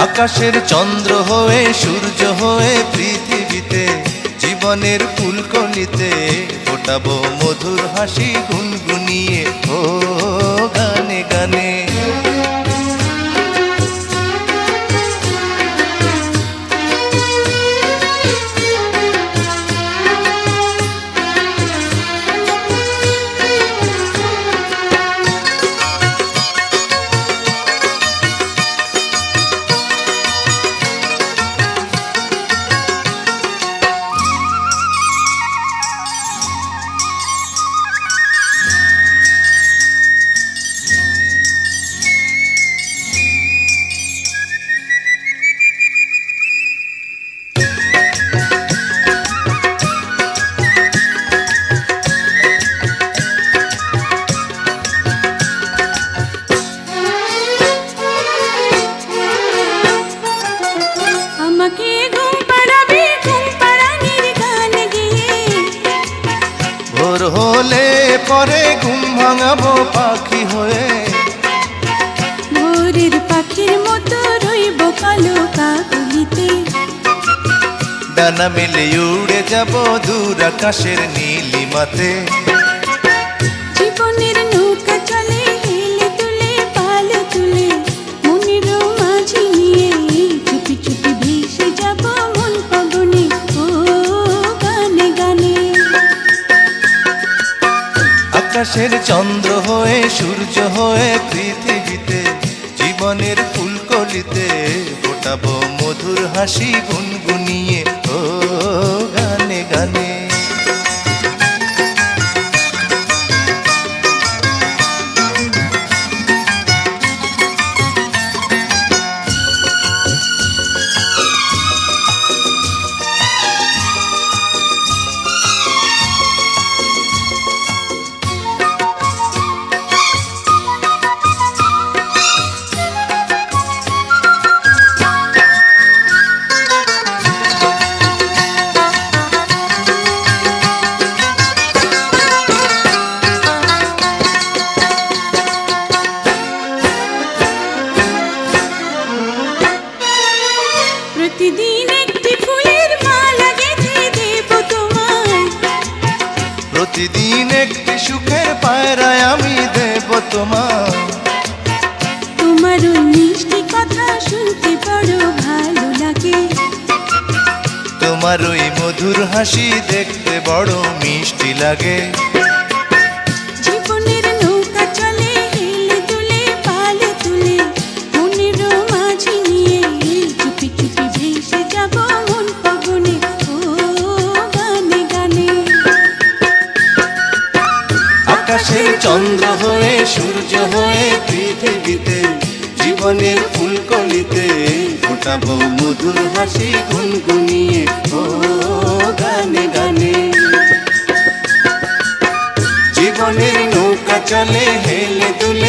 আকাশের চন্দ্র হয়ে, সূর্য হয়ে, পৃথিবীতে, জীবনের ফুলকলিতে ফোটাবো মধুর হাসি, গুনগুনিয়ে, ও গানে গানে। কালো কাকুলিতে ডানা মেলে উড়ে যাব দূর আকাশের নীলিমাতে। জীবনের নৌকা চলে হেলে তুলে পাল তুলে মনের মাঝি নিয়ে চুপি চুপি ভেসে যাব মন পবনে ও গানে গানে। আকাশের চন্দ্র হয়ে সূর্য হয়ে ফুলকলিতে ফোটাবো মধুর হাসি গুনগুনিয়ে ও গানে গানে। প্রতিদিন একটি সুখের পায়রায় আমি দেব তোমার তোমার মিষ্টি কথা শুনতে বড় ভালো লাগে। তোমার ওই মধুর হাসি দেখতে বড় মিষ্টি লাগে। আকাশের চন্দ্র হয়ে, সূর্য হয়ে, পৃথিবীতে, জীবনের ফুলকলিতে ফোটাবো মধুর হাসি গুনগুনিয়ে। ও গানে গানে। জীবনের নৌকা চলে, হেলে দুলে